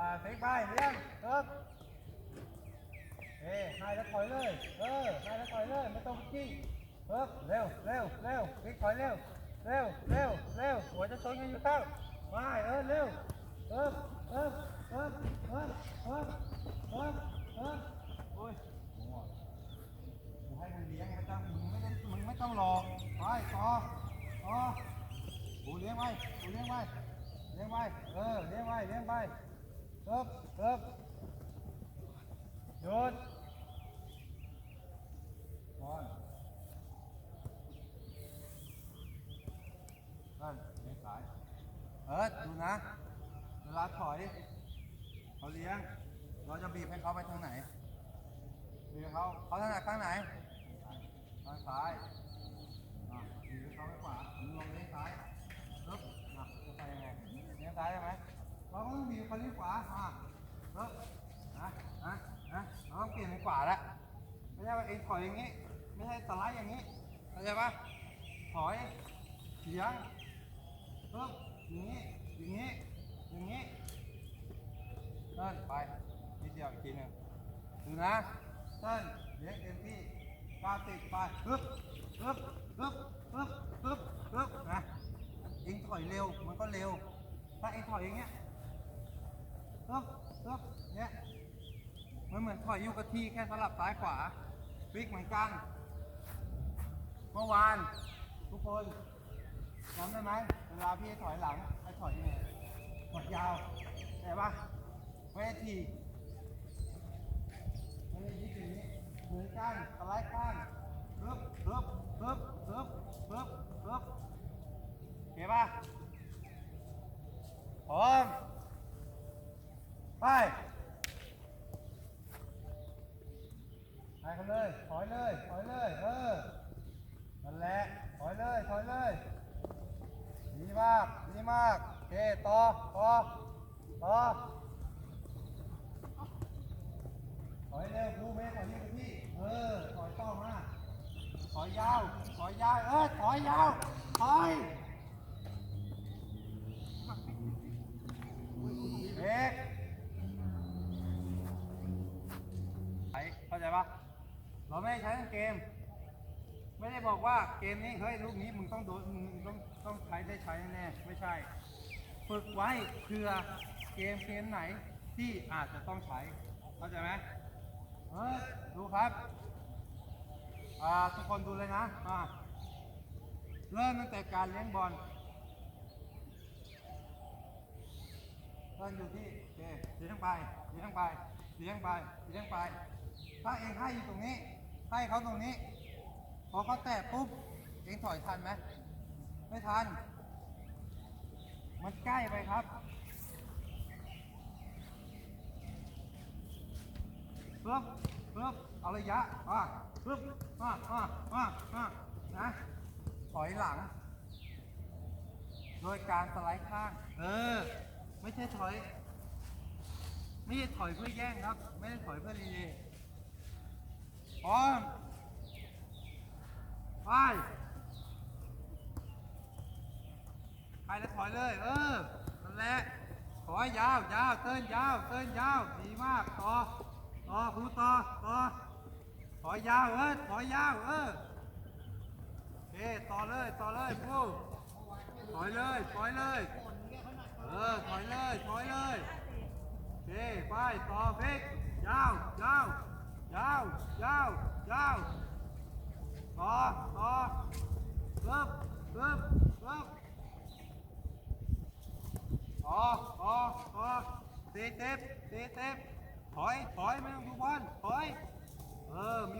าเซ็กไปเลี้ยงเอิบเอ้ให้แล้วถอยเลย เออให้แล้วถอยเลยไม่ต้องจี้เอิบเร็วเร็วเร็วเซ็กถอยเร็วเร็วเร็วเร็วหัวจะชนกันอยู่เต้ามาเออเร็วเอิบเอิบเอิบเอิบเอิบเอิบเอิบโอ้ยง่วงให้มึงเลี้ยงไม่ต้องมึงไม่ได้มึงไม่ต้องรอไปต่อต่อปูเลี้ยงไว้ปูเลี้ยงไว้เลี้ยงไว้เออเลี้ยงไว้เลี้ยงไว้ เอิบเอิบหยุดนอนนั่นเลี้ยงสายเอิร์ดดูนะ เวลาถอยเขาเลี้ยง เราจะบีบให้เขาไปทางไหนบีบเขาเขาถนัดข้างไหนทางซ้ายอะบีบให้เขาไปขวามึงลงเลี้ยงซ้ายปึ๊บนะจะไปยังไงเลี้ยงซ้ายได้ไหม เราก็ต้องบีบคันนี้ขวาอะปึ๊บนะนะนะเราต้องเปลี่ยนเป็นขวาแล้วไม่ใช่ว่าเองถอยอย่างนี้ ไม่ใช่สไลด์อย่างนี้เข้าใจปะถอยเฉียงปึ๊บอย่างนี้อย่างนี้อย่างนี้เดินไปนิดเดียวอีกทีหนึ่งดูนะเต้นเลี้ยงเต็มที่กาติดไปปึ๊บปึ๊บปึ๊บปึ๊บปึ๊บปึ๊บนะเองถอยเร็วมันก็เร็วถ้าเองถอยอย่างเงี้ย ปึ๊บปึ๊บเนี้ยมันเหมือนถอยอยู่กับที่แค่สลับซ้ายขวาฟิกเหมือนกัน เมื่อวาน ทุกคนจำได้ไหมเวลาพี่ถอยหลังให้ถอยยังไงถอยยาวแต่ปะไม่ได้ทีม่ได้ยิงอย่างนี้เหมือนกันสไลด์ข้างปึ๊บปึ๊บปึ๊บปึ๊บปึ๊บปึ๊บโอเคป่ะพร้อม ไป ไปกันเลย ถอยเลย ถอยเลย เออ นั่นแหละ ถอยเลย ถอยเลย ดีมาก ดีมากโอเคต่อ ต่อ ต่อ ถอยเร็วครูเมย์ถอยยืนที่ เออ ถอยต่อมา ถอยยาว ถอยยาว เออ ถอยยาว ถอย เบรกไเข้าใจ ปะเราไม่ได้ใช้ทั้งเกม ไม่ได้บอกว่าเกมนี้เฮ้ยลูกนี้มึงต้องโดนมึงต้องต้องใช้ได้ใช้แน่ๆไม่ใช่ ฝึกไว้เผื่อเกมเกมไหนที่อาจจะต้องใช้เข้าใจไหมเฮ้ยดูครับอ่าทุกคนดูเลยนะอ่าเริ่มตั้งแต่การเลี้ยงบอล เดินอยู่ที่โอเคเลี้ยงไปเลี้ยงไปเลี้ยงไปเลี้งไป ถ้าเองให้อยู่ตรงนี้ ให้เขาตรงนี้ พอเขาแตะปุ๊บ เองถอยทันไหมไม่ทัน มันใกล้ไปครับปึ๊บปึ๊บเอาระยะอะปึ๊บอะอะอะอะนะ ถอยหลัง โดยการสไลด์ข้าง เออ ไม่ใช่ถอย ไม่ใช่ถอยเพื่อแย่งครับ ไม่ได้ถอยเพื่อรีเลย์พร้อมไปไปแล้วถอยเลย เออนั่นแหละถอยยาวยาวเติ้นยาวเติ้นยาวดีมากต่อต่อครูต่อต่อถอยยาวเออถอยยาวเออโอเคต่อเลยต่อเลยครูถอยเลยถอยเลย เออถอยเลยถอยเลยโอเคไปต่อฟิกยาวยาวยาวยาวยาวต่อต่อปึ๊บปึ๊บปึ๊บต่อต่อต่อตีเต็บตีเต็บถอยถอยไม่ต้องดูบอลถอยเออมี